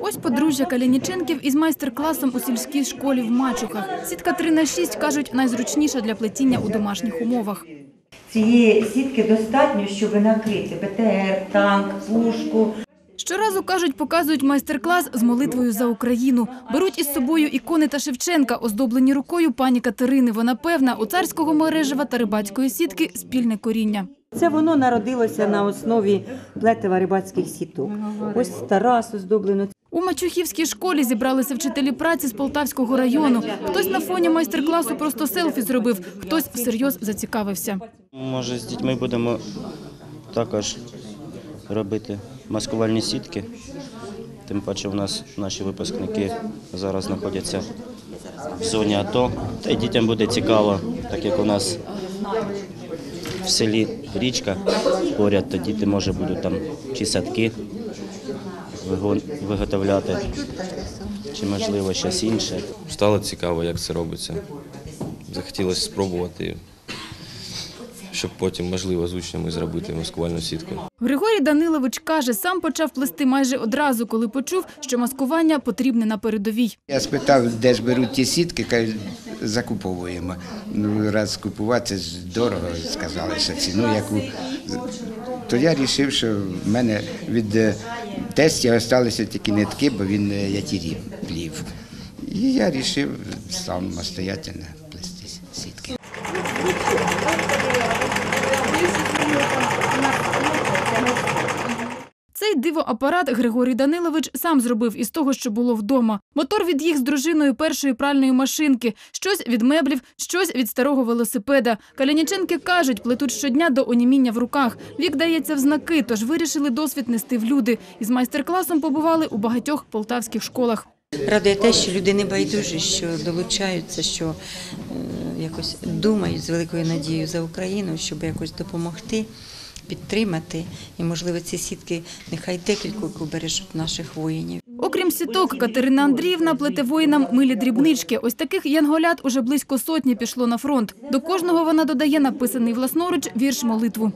Ось подружжя Калініченків із майстер-класом у сільській школі в Мачухах. Сітка 3 на 6, кажуть, найзручніша для плетіння у домашніх умовах. Цієї сітки достатньо, щоб накрити БТР, танк, пушку. Щоразу, кажуть, показують майстер-клас з молитвою за Україну. Беруть із собою ікони та Шевченка, оздоблені рукою пані Катерини. Вона певна, у царського мережева та рибацької сітки спільне коріння. Це воно народилося на основі плетива рибацьких сіток. Ось Тарас оздоблено. У Мачухівській школі зібралися вчителі праці з Полтавського району. Хтось на фоні майстер-класу просто селфі зробив, хтось всерйоз зацікавився. Може, з дітьми будемо також робити маскувальні сітки. Тим паче у нас наші випускники зараз знаходяться в зоні АТО. Та й дітям буде цікаво, так як у нас в селі річка поряд, то діти може будуть там чи садки виготовляти, чи можливо щось інше. Стало цікаво, як це робиться. Захотілося спробувати, щоб потім, можливо, з учнями зробити маскувальну сітку. Григорій Данилович каже, сам почав плести майже одразу, коли почув, що маскування потрібне на передовій. Я спитав, де ж беруть ті сітки, кажуть, закуповуємо. Ну, раз купувати, це ж дорого, сказали, що ціну яку. То я вирішив, що в мене від е, тестя залишилися тільки нитки, бо він е, ятірі плів. І я вирішив сам самостоятельно плести сітки. Цей дивоапарат Григорій Данилович сам зробив із того, що було вдома. Мотор від їх з дружиною першої пральної машинки, щось від меблів, щось від старого велосипеда. Каляніченки кажуть, плетуть щодня до оніміння в руках. Вік дається в знаки, тож вирішили досвід нести в люди. Із майстер-класом побували у багатьох полтавських школах. Радує те, що люди не байдужі, що долучаються, що е, якось думають з великою надією за Україну, щоб якось допомогти, підтримати. І, можливо, ці сітки нехай декількох бережуть наших воїнів. Окрім сіток, Катерина Андріївна плете воїнам милі дрібнички. Ось таких янголят уже близько сотні пішло на фронт. До кожного вона додає написаний власноруч вірш молитву.